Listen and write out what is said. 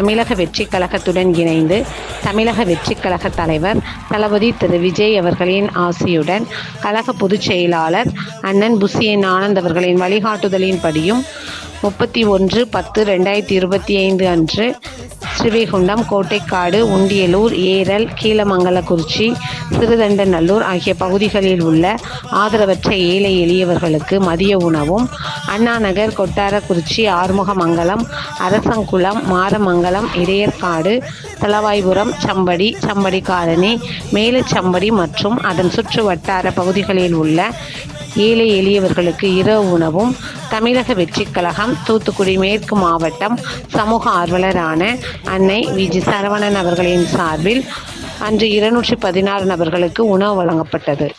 தமிழக வெற்றிக் கழகத்துடன் இணைந்து தமிழக வெற்றிக் கழக தலைவர் தளபதி திரு. விஜய் அவர்களின் ஆசியுடன் கழக பொதுச் செயலாளர் அண்ணன் புசியன் ஆனந்த் அவர்களின் வழிகாட்டுதலின்படியும் முப்பத்தி ஒன்று பத்து ரெண்டாயிரத்தி இருபத்தி ஐந்து அன்று ஸ்ரீவைகுண்டம் கோட்டைக்காடு உண்டியலூர் ஏரல் கீழமங்கலக்குறிச்சி சிறுதண்டநல்லூர் ஆகிய பகுதிகளில் உள்ள ஆதரவற்ற ஏழை எளியவர்களுக்கு மதிய உணவும் அண்ணாநகர் கொட்டாரக்குறிச்சி ஆறுமுகமங்கலம் அரசங்குளம் மாரமங்கலம் இடையற்காடு தலவாய்புரம் சம்படி சம்படி காலனி மேலச்சம்படி மற்றும் அதன் சுற்று வட்டார பகுதிகளில் உள்ள ஏழை எளியவர்களுக்கு இரவு உணவும் தமிழக வெற்றிக் கழகம் தூத்துக்குடி மேற்கு மாவட்டம் சமூக ஆர்வலரான அன்னை விஜி சரவணன் அவர்களின் சார்பில் அன்று இருநூற்றி பதினாறு நபர்களுக்கு உணவு வழங்கப்பட்டது.